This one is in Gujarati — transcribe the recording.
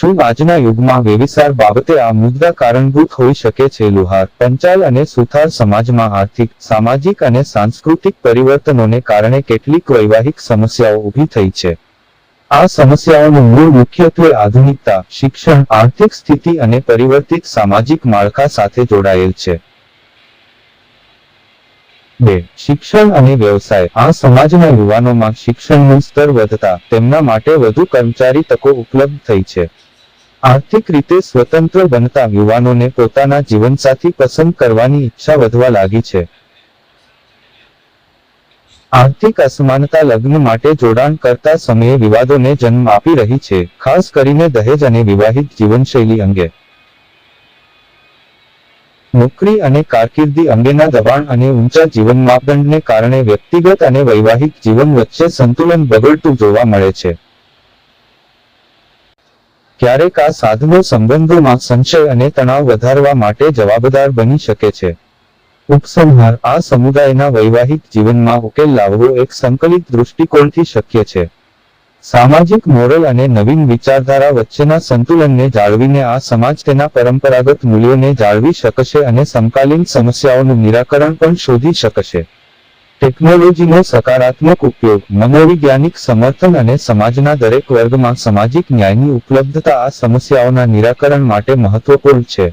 શું આજના યુગમાં વ્યવિસાર બાબતે આ મુદ્દા કારણભૂત હોઈ શકે છે? લુહાર, પંચાલ અને સુથાર સમાજમાં આર્થિક, સામાજિક અને સાંસ્કૃતિક પરિવર્તનોને કારણે કેટલીક વૈવાહિક સમસ્યાઓ ઊભી થઈ છે. આ સમસ્યાઓનું મૂળ મુખ્યત્વે આધુનિકતા, શિક્ષણ, આર્થિક સ્થિતિ અને પરિવર્તિત સામાજિક માળખા સાથે જોડાયેલ છે. બે, શિક્ષણ અને વ્યવસાય. આ સમાજના યુવાનોમાં શિક્ષણનું સ્તર વધતા તેમના માટે વધુ કર્મચારી તકો ઉપલબ્ધ થઈ છે. આર્થિક રીતે સ્વતંત્ર બનતા યુવાનોને પોતાના જીવનસાથી પસંદ કરવાની ઈચ્છા વધવા લાગી છે. આર્થિક અસમાનતા લગ્ન માટે જોડાણ કરતા સમયે વિવાદોને જન્મ આપી રહી છે, ખાસ કરીને દહેજ અને વિવાહિત જીવનશૈલી અંગે. નોકરી અને કારકિર્દી અંગેના દબાણ અને ઊંચા જીવન માપદંડને કારણે વ્યક્તિગત અને વૈવાહિક જીવન વચ્ચે સંતુલન બગડતું જોવા મળે છે. ક્યારેક આ સાધનો સંબંધોમાં સંશય અને તણાવ વધારવા માટે જવાબદાર બની શકે છે. ઉપસંહાર આ સમુદાયના વૈવાહિક જીવનમાં ઉકેલ લાવવો એક સંકલિત દૃષ્ટિકોણથી શક્ય છે. સામાજિક મોરલ અને નવીન વિચારધારા વચ્ચેના સંતુલનને જાળવીને આ સમાજ તેના પરંપરાગત મૂલ્યોને જાળવી શકશે અને સમકાલીન સમસ્યાઓનું નિરાકરણ પણ શોધી શકશે. ટેકનોલોજીનો સકારાત્મક ઉપયોગ, મનોવૈજ્ઞાનિક સમર્થન અને સમાજના દરેક વર્ગમાં સામાજિક ન્યાયની ઉપલબ્ધતા આ સમસ્યાઓના નિરાકરણ માટે મહત્વપૂર્ણ છે.